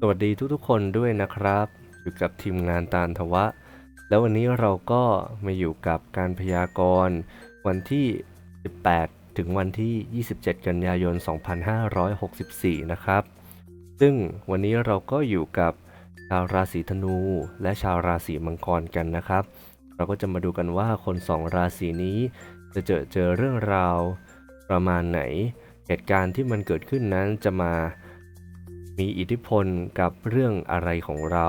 สวัสดีทุกๆคนด้วยนะครับ อยู่กับทีมงานตาลทวะ แล้ววันนี้เราก็มาอยู่กับการพยากรณ์วันที่ 18 ถึงวันที่ 27 กันยายน 2564 นะครับ ซึ่งวันนี้เราก็อยู่กับชาวราศีธนูและชาวราศีมังกรกันนะครับ เราก็จะมาดูกันว่าคนสองราศีนี้จะเจอเจอเรื่องราวประมาณไหน เหตุการณ์ที่มันเกิดขึ้นนั้นจะมา มีอิทธิพลกับเรื่องอะไรของเรา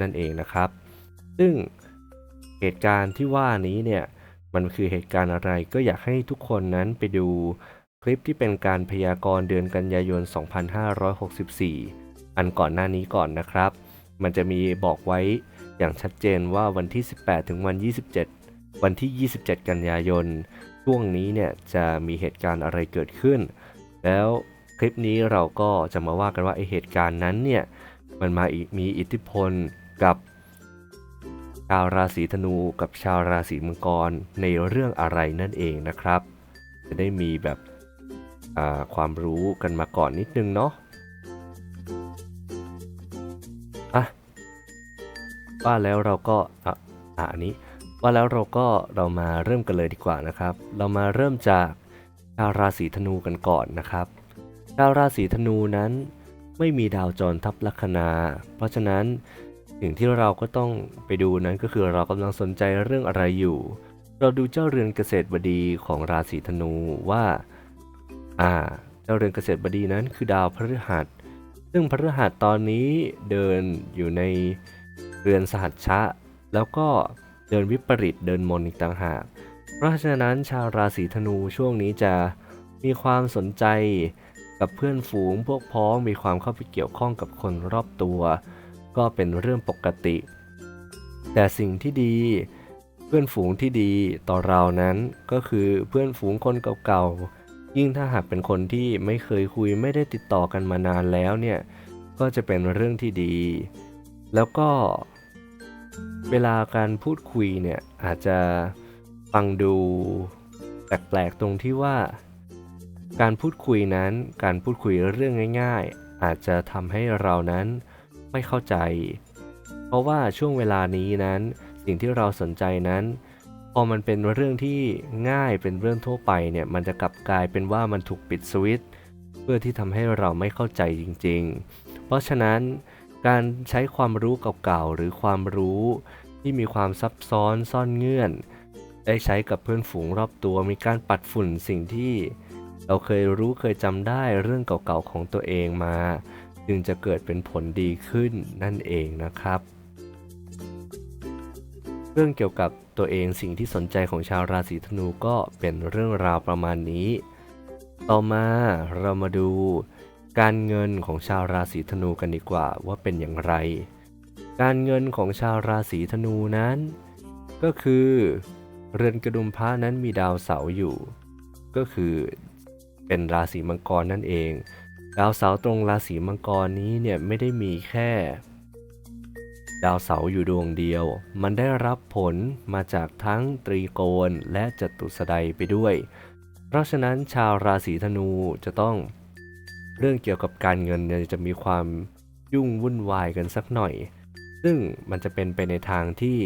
นั่นเองนะครับ ซึ่งเหตุการณ์ที่ว่านี้เนี่ยมันคือเหตุการณ์อะไรก็อยากให้ทุกคนนั้นไปดูคลิปที่เป็นการพยากรณ์เดือนกันยายน 2564 อันก่อนหน้านี้ก่อนนะครับ มันจะมีบอกไว้อย่างชัดเจนว่าวันที่ 18 ถึงวัน 27 วันที่ 27 กันยายน ช่วงนี้เนี่ยจะมีเหตุการณ์อะไรเกิดขึ้น แล้ว คลิปนี้เราก็จะมาว่ากันว่าไอเหตุการณ์นั้นเนี่ยมันมาอีมีอิทธิพลกับชาวราศีธนูกับชาวราศีมังกรในเรื่องอะไรนั่นเองนะครับ จะได้มีแบบอ่าความรู้กันมาก่อนนิดนึงเนาะอะว่าแล้วเราก็อะอันนี้ว่าแล้วเราก็เรามาเริ่มกันเลยดีกว่านะครับ เรามาเริ่มจากชาวราศีธนูกันก่อนนะครับ ชาวราศีธนูนั้นไม่มีดาวจรทับลัคนา เพราะฉะนั้นสิ่งที่เราก็ต้องไปดูนั้นก็คือเรากำลังสนใจเรื่องอะไรอยู่ เราดูเจ้าเรือนเกษตรบดีของราศีธนูว่า อ่า เจ้าเรือนเกษตรบดีนั้นคือดาวพฤหัส ซึ่งพฤหัสตอนนี้เดินอยู่ในเรือนสหัชชะ แล้วก็เดินวิปริตเดินมนอีกต่างหาก เพราะฉะนั้นชาวราศีธนูช่วงนี้จะมีความสนใจ กับเพื่อนฝูงพวกพ้องมีความเข้าไปเกี่ยวข้องกับคนรอบตัว ก็เป็นเรื่องปกติ แต่สิ่งที่ดี เพื่อนฝูงที่ดีต่อเรานั้นก็คือเพื่อนฝูงคนเก่าๆยิ่งถ้าหากเป็นคนที่ไม่เคยคุยไม่ได้ติดต่อกันมานานแล้วเนี่ยก็จะเป็นเรื่องที่ดี แล้วก็เวลาการพูดคุยเนี่ยอาจจะฟังดูแปลกๆตรงที่ว่า การพูดคุยนั้น การพูดคุยเรื่องง่าย ๆ อาจจะทำให้เรานั้นไม่เข้าใจ เพราะว่าช่วงเวลานี้นั้น สิ่งที่เราสนใจนั้น พอมันเป็นเรื่องที่ง่ายเป็นเรื่องทั่วไปเนี่ย มันจะกลับกลายเป็นว่ามันถูกปิดสวิตช์เพื่อที่ทำให้เราไม่เข้าใจจริง ๆ เพราะฉะนั้นการใช้ความรู้เก่าๆหรือความรู้ที่มีความซับซ้อนซ่อนเงื่อน ได้ใช้กับเพื่อนฝูงรอบตัวมีการปัดฝุ่นสิ่งที่ เราเคยรู้เคยจำได้เรื่องเก่าๆของตัวเองมา จึงจะเกิดเป็นผลดีขึ้นนั่นเองนะครับ เรื่องเกี่ยวกับตัวเองสิ่งที่สนใจของชาวราศีธนูก็เป็นเรื่องราวประมาณนี้ ต่อมาเรามาดูการเงินของชาวราศีธนูกันดีกว่าว่าเป็นอย่างไร การเงินของชาวราศีธนูนั้น ก็คือ เรือนกระดุมพระนั้นมีดาวเสาอยู่ ก็คือ เป็นราศีมังกรนั่นเองดาวเสาร์ตรงราศีมังกรนี้เนี่ยไม่ได้มีแค่ ดาวเสาร์อยู่ดวงเดียว มันได้รับผลมาจากทั้งตรีโกณและจตุสไดไปด้วย เพราะฉะนั้นชาวราศีธนูจะต้องเรื่องเกี่ยวกับการเงินเนี่ยจะมีความยุ่งวุ่นวายกันสักหน่อย ซึ่งมันจะเป็นไปในทางที่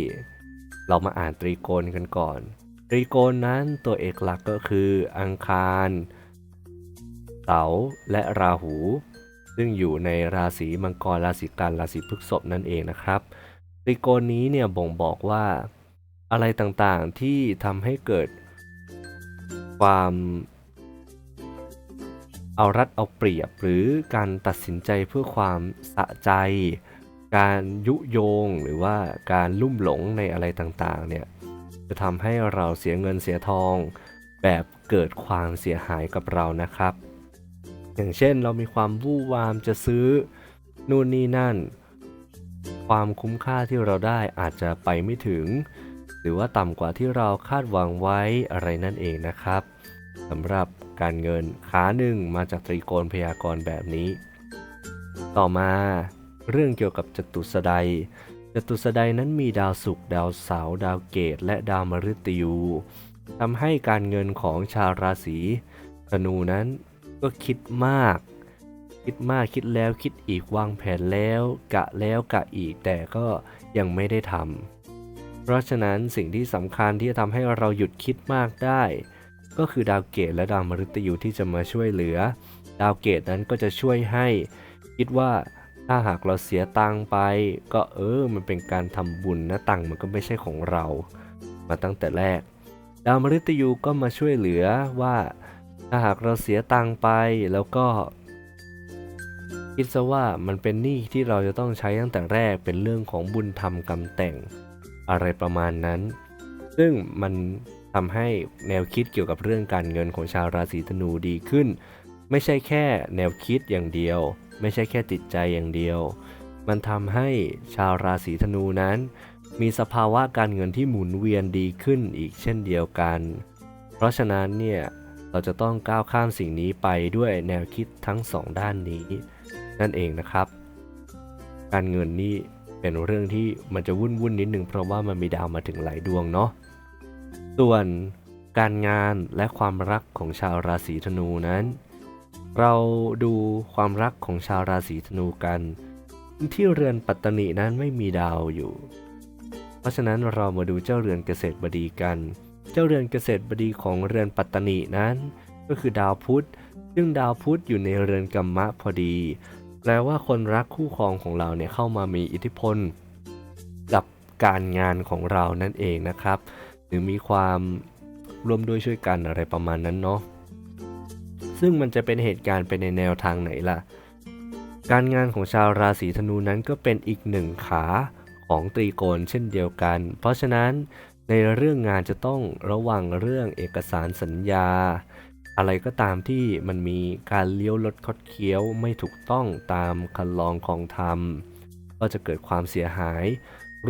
เรามาอ่านตรีโกณกันก่อน ตรีโกณนั้นตัวเอกหลักก็คืออังคาร เสาร์และราหู ซึ่งอยู่ในราศีมังกรราศีกันราศีพฤษภนั่นเองนะครับตรีโกณนี้เนี่ยบ่งบอกว่าอะไรต่างๆที่ทำให้เกิดความเอารัดเอาเปรียบหรือการตัดสินใจเพื่อความสะใจ การยุโยงหรือว่าการลุ่มหลงในอะไรต่างๆเนี่ยจะทำให้เราเสียเงินเสียทอง แบบเกิดความเสียหายกับเรานะครับ อย่างเช่นเรามีความวู่วามจะซื้อนู่นนี่นั่น ความคุ้มค่าที่เราได้อาจจะไปไม่ถึง หรือว่าต่ำกว่าที่เราคาดหวังไว้อะไรนั่นเองนะครับสำหรับการเงินขาหนึ่งมาจากตรีโกณพยากรณ์แบบนี้ ต่อมาเรื่องเกี่ยวกับจตุสไดจตุสไดนั้นมีดาวศุกร์ดาวเสาร์ดาวเกต และดาวมฤตยูทำให้การเงินของชาวราศีธนูนั้น ก็คิดมาก คิดมากคิดแล้วคิดอีกวางแผนแล้วกะแล้วกะอีกแต่ก็ยังไม่ได้ทำเพราะฉะนั้นสิ่งที่สำคัญที่จะทำให้เราหยุดคิดมากได้ ก็คือดาวเกตและดาวมฤตยูที่จะมาช่วยเหลือ ดาวเกตนั้นก็จะช่วยให้ คิดว่าถ้าหากเราเสียตังค์ไป ก็เออมันเป็นการทำบุญนะตังค์มันก็ไม่ใช่ของเรา มาตั้งแต่แรก ดาวมฤตยูก็มาช่วยเหลือว่า ถ้าหากเราเสียตังค์ไปแล้วก็ คิดซะว่ามันเป็นหนี้ที่เราจะต้องใช้ตั้งแต่แรกเป็นเรื่องของบุญธรรมกรรมแต่งอะไรประมาณนั้น ซึ่งมันทำให้แนวคิดเกี่ยวกับเรื่องการเงินของชาวราศีธนูดีขึ้น ไม่ใช่แค่แนวคิดอย่างเดียว ไม่ใช่แค่จิตใจอย่างเดียว มันทำให้ชาวราศีธนูนั้น มีสภาวะการเงินที่หมุนเวียนดีขึ้นอีกเช่นเดียวกัน เพราะฉะนั้นเนี่ย เราจะต้องก้าวข้ามสิ่งนี้ไปด้วยแนวคิดทั้งสองด้านนี้ นั่นเองนะครับ การเงินนี่เป็นเรื่องที่มันจะวุ่นวุ่นนิดนึงเพราะว่ามันมีดาวมาถึงหลายดวงเนาะส่วนการงานและความรักของชาวราศีธนูนั้น เราดูความรักของชาวราศีธนูกัน ที่เรือนปัตตนินั้นไม่มีดาวอยู่ เพราะฉะนั้นเรามาดูเจ้าเรือนเกษตรบดีกัน เจ้าเรือนเกษตรบดีของเรือนปัตตนินั้น ก็คือดาวพุธซึ่งดาวพุธอยู่ในเรือนกัมมะพอดี แปลว่าคนรักคู่ครองของเราเนี่ยเข้ามามีอิทธิพล กับการงานของเรานั่นเองนะครับ หรือมีความร่วมด้วยช่วยกันอะไรประมาณนั้นเนาะซึ่งมันจะเป็นเหตุการณ์ไปในแนวทางไหนล่ะ การงานของชาวราศีธนูนั้นก็เป็นอีกหนึ่งขาของตรีโกณเช่นเดียวกัน เพราะฉะนั้น ในเรื่องงานจะต้องระวังเรื่องเอกสารสัญญา อะไรก็ตามที่มันมีการเลี้ยวรถคดเคี้ยวไม่ถูกต้องตามคันลองของธรรม ก็จะเกิดความเสียหาย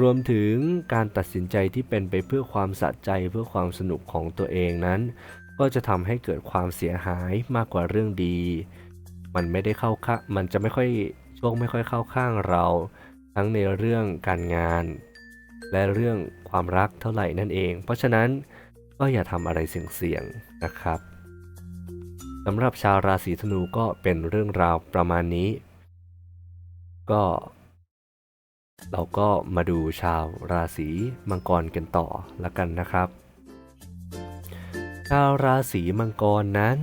รวมถึงการตัดสินใจที่เป็นไปเพื่อความสะใจเพื่อความสนุกของตัวเองนั้น ก็จะทำให้เกิดความเสียหายมากกว่าเรื่องดี มันไม่ได้เข้าข้ามันจะไม่ค่อยโชคไม่ค่อยเข้าข้างเรา ทั้งในเรื่องการงาน และเรื่องความรักเท่าไหร่นั่นเอง เพราะฉะนั้นก็อย่าทำอะไรเสี่ยงๆนะครับสำหรับชาวราศีธนูก็เป็นเรื่องราวประมาณนี้ ก็ เราก็มาดูชาวราศีมังกรกันต่อละกันนะครับ ชาวราศีมังกรนั้น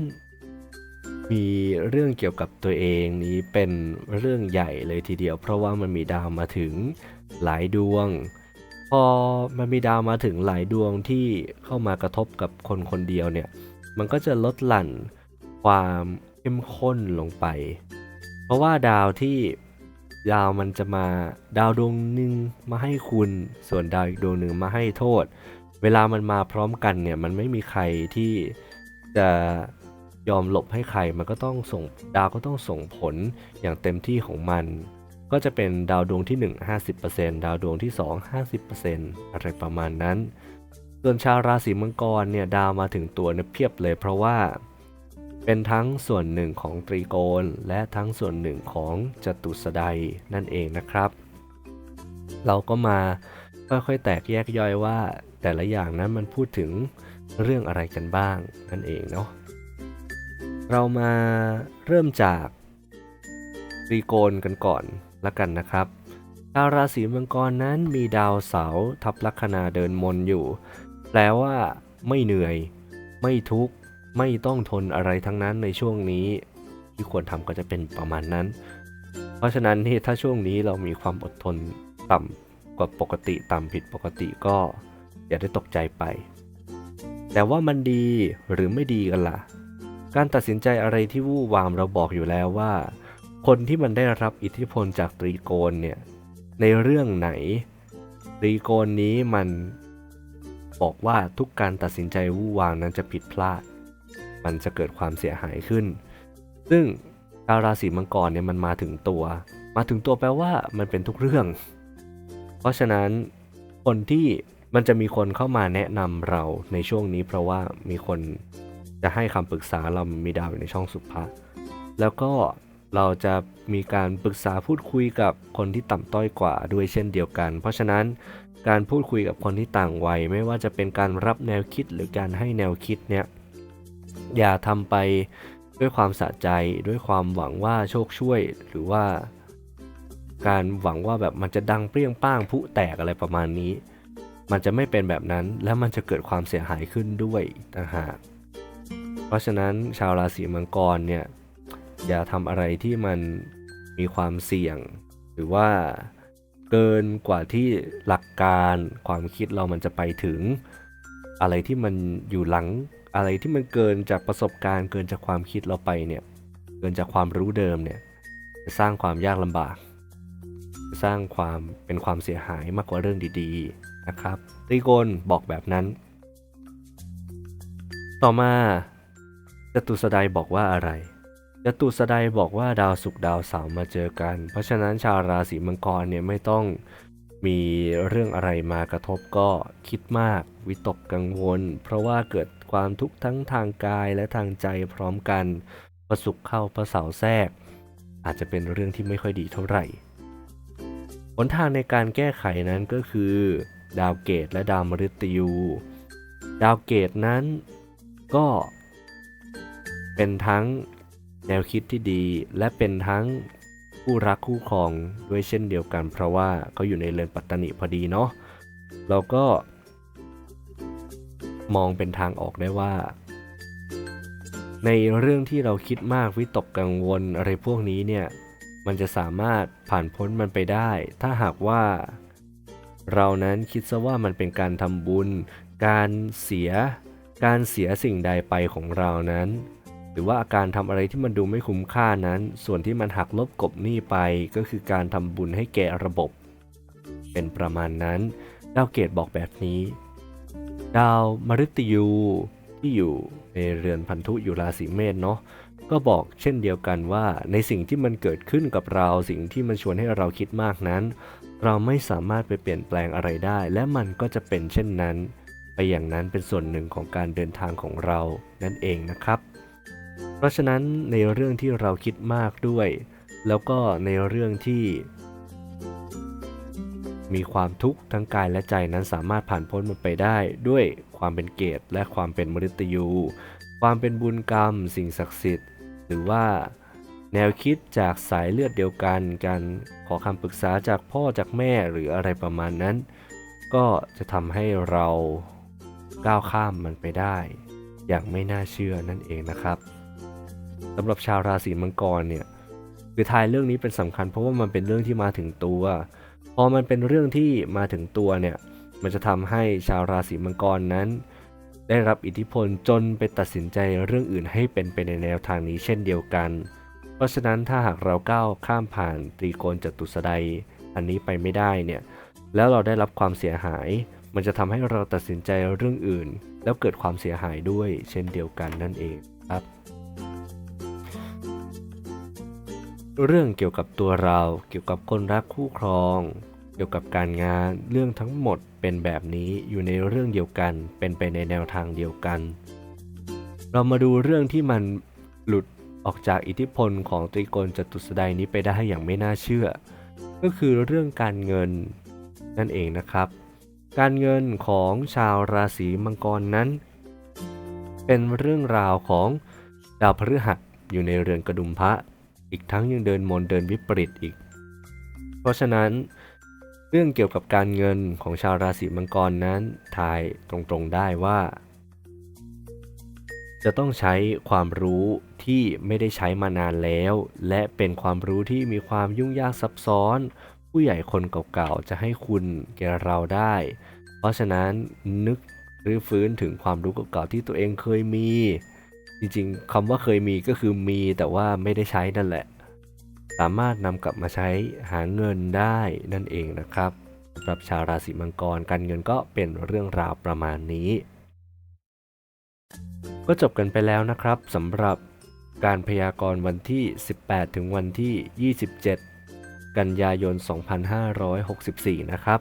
มีเรื่องเกี่ยวกับตัวเองนี้เป็นเรื่องใหญ่เลยทีเดียว เพราะว่ามันมีดาวมาถึงหลายดวง พอมันมีดาวมาถึงหลายดวงที่เข้ามากระทบกับคนคนเดียวเนี่ย มันก็จะลดหลั่นความเข้มข้นลงไป เพราะว่าดาวที่ดาวมันจะมาดาวดวงหนึ่งมาให้คุณ ส่วนดาวอีกดวงหนึ่งมาให้โทษ เวลามันมาพร้อมกันเนี่ย มันไม่มีใครที่จะยอมหลบให้ใคร มันก็ต้องส่งดาวก็ต้องส่งผลอย่างเต็มที่ของมัน ก็จะเป็นดาวดวงที่ 1 50%ดาวดวงที่ 2 50%อะไรประมาณนั้น ส่วนชาวราศีมังกรเนี่ยดาวมาถึงตัวเนี่ยเพียบเลย เพราะว่าเป็นทั้งส่วนหนึ่งของตรีโกณและทั้งส่วนหนึ่งของจตุสไดนั่นเองนะครับ เราก็มาค่อยๆแตกแยกย่อยว่า แต่ละอย่างนั้นมันพูดถึงเรื่องอะไรกันบ้างนั่นเองเนาะเรามาเริ่มจากตรีโกณกันก่อน ละกันนะครับชาวราศีมังกรนั้นมีดาวเสาทับลัคนาเดินมนอยู่ แปลว่า ไม่เหนื่อย ไม่ทุกข์ ไม่ต้องทนอะไรทั้งนั้นในช่วงนี้ ที่ควรทำก็จะเป็นประมาณนั้น เพราะฉะนั้นที่ถ้าช่วงนี้เรามีความอดทนต่ำกว่าปกติต่ำผิดปกติก็อย่าได้ตกใจไป แต่ว่ามันดีหรือไม่ดีกันล่ะ การตัดสินใจอะไรที่วู่วามเราบอกอยู่แล้วว่า คนที่มันได้รับอิทธิพลจากตรีโกณเนี่ย ในเรื่องไหน ตรีโกณนี้มันบอกว่าทุกการตัดสินใจวู่วามนั้นจะผิดพลาด มันจะเกิดความเสียหายขึ้น ซึ่งดาวราศีมังกรเนี่ยมันมาถึงตัว มาถึงตัวแปลว่ามันเป็นทุกเรื่อง เพราะฉะนั้นคนที่มันจะมีคนเข้ามาแนะนำเราในช่วงนี้ เพราะว่ามีคนจะให้คำปรึกษาเรามีดาวอยู่ในช่องสุภะแล้วก็ เราจะมีการปรึกษาพูดคุยกับคนที่ต่ำต้อยกว่าด้วยเช่นเดียวกัน เพราะฉะนั้นการพูดคุยกับคนที่ต่างวัย ไม่ว่าจะเป็นการรับแนวคิดหรือการให้แนวคิดเนี่ยอย่าทำไปด้วยความสะใจด้วยความหวังว่าโชคช่วย หรือว่า การหวังว่าแบบมันจะดังเปรี้ยงป้างผุแตกอะไรประมาณนี้ มันจะไม่เป็นแบบนั้นและมันจะเกิดความเสียหายขึ้นด้วยต่างหากเพราะฉะนั้นชาวราศีมังกรเนี่ย อย่าทำอะไรที่มันมีความเสี่ยง หรือว่าเกินกว่าที่หลักการความคิดเรามันจะไปถึง อะไรที่มันอยู่หลังอะไรที่มันเกินจากประสบการณ์ เกินจากความคิดเราไปเนี่ย เกินจากความรู้เดิมเนี่ยจะสร้างความยากลำบาก สร้างความเป็นความเสียหายมากกว่าเรื่องดีๆนะครับตรีโกนบอกแบบนั้น ต่อมาจตุสดายบอกว่าอะไร จตุสดายบอกว่าดาวศุกร์ดาวเสาร์มาเจอกัน เพราะฉะนั้นชาวราศีมังกรเนี่ยไม่ต้องมีเรื่องอะไรมากระทบก็คิดมากวิตกกังวล เพราะว่าเกิดความทุกข์ทั้งทางกายและทางใจพร้อมกันประสุขเข้าประเสาแทรก อาจจะเป็นเรื่องที่ไม่ค่อยดีเท่าไหร่หนทางในการแก้ไขนั้นก็คือ ดาวเกตและดาวมฤตยู ดาวเกตนั้นก็เป็นทั้ง แนวคิดที่ดีและเป็นทั้งคู่รักคู่ครองด้วยเช่นเดียวกัน เพราะว่าเขาอยู่ในเรือนปัตตนิพอดีเนาะเราก็มองเป็นทางออกได้ว่า ในเรื่องที่เราคิดมากวิตกกังวลอะไรพวกนี้เนี่ยมันจะสามารถผ่านพ้นมันไปได้ ถ้าหากว่า เรานั้นคิดซะว่ามันเป็นการทำบุญ การเสีย การเสียสิ่งใดไปของเรานั้น หรือว่าอาการทำอะไรที่มันดูไม่คุ้มค่านั้น ส่วนที่มันหักลบกบหนี้ไปก็คือการทำบุญให้แก่ระบบ เป็นประมาณนั้นดาวเกตบอกแบบนี้ ดาวมฤตยูที่อยู่ในเรือนพันธุอยู่ราศีเมษเนาะก็บอกเช่นเดียวกันว่า ในสิ่งที่มันเกิดขึ้นกับเราสิ่งที่มันชวนให้เราคิดมากนั้น เราไม่สามารถไปเปลี่ยนแปลงอะไรได้ และมันก็จะเป็นเช่นนั้น ไปอย่างนั้นเป็นส่วนหนึ่งของการเดินทางของเรานั่นเองนะครับ เพราะฉะนั้นในเรื่องที่เราคิดมากด้วย แล้วก็ในเรื่องที่ มีความทุกข์ทั้งกายและใจนั้นสามารถผ่านพ้นมันไปได้ด้วยความเป็นเกตและความเป็นมฤตยู ความเป็นบุญกรรม สิ่งศักดิ์สิทธิ์ หรือว่าแนวคิดจากสายเลือดเดียวกันการขอคำปรึกษาจากพ่อจากแม่หรืออะไรประมาณนั้น ก็จะทำให้เราก้าวข้ามมันไปได้ อย่างไม่น่าเชื่อนั่นเองนะครับ สำหรับชาวราศีมังกรเนี่ยคือทายเรื่องนี้เป็นสำคัญ เพราะว่ามันเป็นเรื่องที่มาถึงตัว พอมันเป็นเรื่องที่มาถึงตัวเนี่ยมันจะทำให้ชาวราศีมังกรนั้น ได้รับอิทธิพลจนไปตัดสินใจเรื่องอื่นให้เป็นไปในแนวทางนี้เช่นเดียวกัน เพราะฉะนั้นถ้าหากเราก้าวข้ามผ่านตรีโกณจตุสดายอันนี้ไปไม่ได้เนี่ยแล้วเราได้รับความเสียหาย มันจะทำให้เราตัดสินใจเรื่องอื่น แล้วเกิดความเสียหายด้วยเช่นเดียวกันนั่นเอง เรื่องเกี่ยวกับตัวเรา เกี่ยวกับคนรักคู่ครอง เกี่ยวกับการงาน เรื่องทั้งหมดเป็นแบบนี้อยู่ในเรื่องเดียวกัน เป็นไปในแนวทางเดียวกัน เรามาดูเรื่องที่มันหลุดออกจากอิทธิพลของตรีโกณจตุสดายนี้ไปได้อย่างไม่น่าเชื่อ ก็คือเรื่องการเงินนั่นเองนะครับ การเงินของชาวราศีมังกรนั้น เป็นเรื่องราวของดาวพฤหัสอยู่ในเรือนกระดุมพระ อีกทั้งยังเดินมนเดินวิปริตอีก เพราะฉะนั้นเรื่องเกี่ยวกับการเงินของชาวราศีมังกรนั้นทายตรงๆได้ว่า จะต้องใช้ความรู้ที่ไม่ได้ใช้มานานแล้ว และเป็นความรู้ที่มีความยุ่งยากซับซ้อน ผู้ใหญ่คนเก่าๆจะให้คุณแก่เราได้ เพราะฉะนั้นนึกหรือฟื้นถึงความรู้เก่าๆที่ตัวเองเคยมี จริงๆคำว่าเคยมีก็คือมีแต่ว่าไม่ได้ใช้นั่นแหละ สามารถนำกลับมาใช้หาเงินได้นั่นเองนะครับสำหรับชาวราศีมังกรการเงินก็เป็นเรื่องราวประมาณนี้ ก็จบกันไปแล้วนะครับสำหรับการพยากรณ์วันที่ 18 ถึงวันที่ 27 กันยายน 2564 นะครับ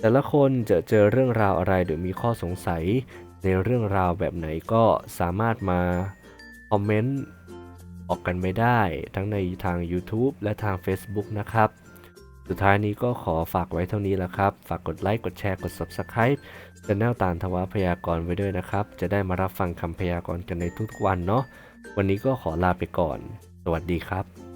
แต่ละคนจะเจอเรื่องราวอะไรหรือมีข้อสงสัย ในเรื่องราวแบบไหนก็สามารถมาคอมเมนต์ออกกันไม่ได้ทั้งในทาง YouTube และทาง Facebook นะครับ สุดท้ายนี้ก็ขอฝากไว้เท่านี้แล้วครับ ฝากกดไลค์กดแชร์กด Subscribe จะแนลตามทวาพยากรณ์ไว้ด้วยนะครับ จะได้มารับฟังคำพยากรณ์กันในทุกๆวันเนาะวันนี้ก็ขอลาไปก่อน สวัสดีครับ